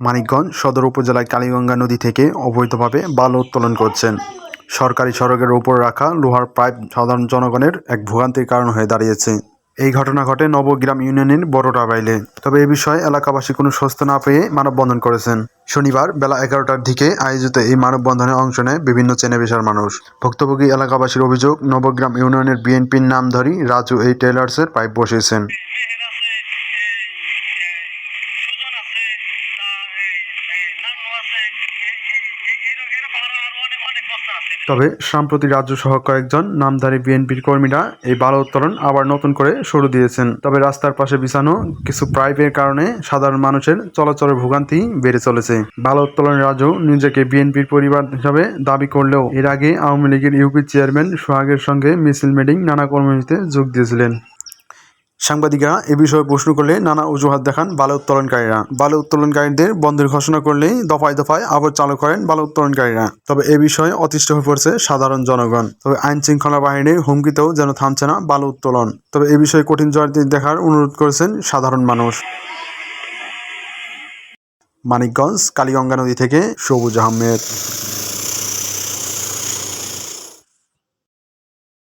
মানিকগঞ্জ সদর উপজেলায় কালীগঙ্গা নদী থেকে অবৈধভাবে বালু উত্তোলন করছেন সরকারি সড়কের উপর রাখা লোহার পাইপ সাধারণ জনগণের এক ভোগান্তির কারণ হয়ে দাঁড়িয়েছে এই ঘটনা ঘটে নবগ্রাম ইউনিয়নের বড়টা বাইলে তবে এ বিষয়ে এলাকাবাসী কোনো স্বস্ত না পেয়ে মানববন্ধন করেছেন শনিবার বেলা এগারোটার দিকে আয়োজিত এই মানববন্ধনে অংশ নেয় বিভিন্ন চেনে পেশার মানুষ ভুক্তভোগী এলাকাবাসীর অভিযোগ নবগ্রাম ইউনিয়নের বিএনপির নামধারী রাজু এই টেলার্সের পাইপ বসিয়েছেন তবে সাম্প্রতি রাজ্য সহ কয়েকজন নামধারী বিএনপির কর্মীরা এই বালু উত্তোলন আবার নতুন করে শুরু দিয়েছেন। তবে রাস্তার পাশে বিছানো কিছু পাইপের কারণে সাধারণ মানুষের চলাচলের ভোগান্তি বেড়ে চলেছে। বালু উত্তোলন রাজু নিজেকে বিএনপির পরিবার হিসাবে দাবি করলেও এর আগে আওয়ামী লীগের ইউপি চেয়ারম্যান সোহাগের সঙ্গে মিছিল মিটিং নানা কর্মসূচিতে যোগ দিয়েছিলেন। সাংবাদিকরা এ বিষয়ে প্রশ্ন করলে নানা অজুহাত দেখান বালু উত্তোলনকারীরা। বালু উত্তোলনকারীদের বন্ধের ঘোষণা করলেই দফায় দফায় আবার চালু করেন বালু উত্তোলনকারীরা। তবে এ বিষয়ে অতিষ্ঠ হয়ে পড়ছে সাধারণ জনগণ। তবে আইন শৃঙ্খলা বাহিনীর হুমকিতেও যেন থামছে না বালু উত্তোলন। তবে এ বিষয়ে কঠিন জবাবদিহি দেখার অনুরোধ করেছেন সাধারণ মানুষ। মানিকগঞ্জ, কালীগঙ্গা নদী থেকে সবুজ আহমেদ।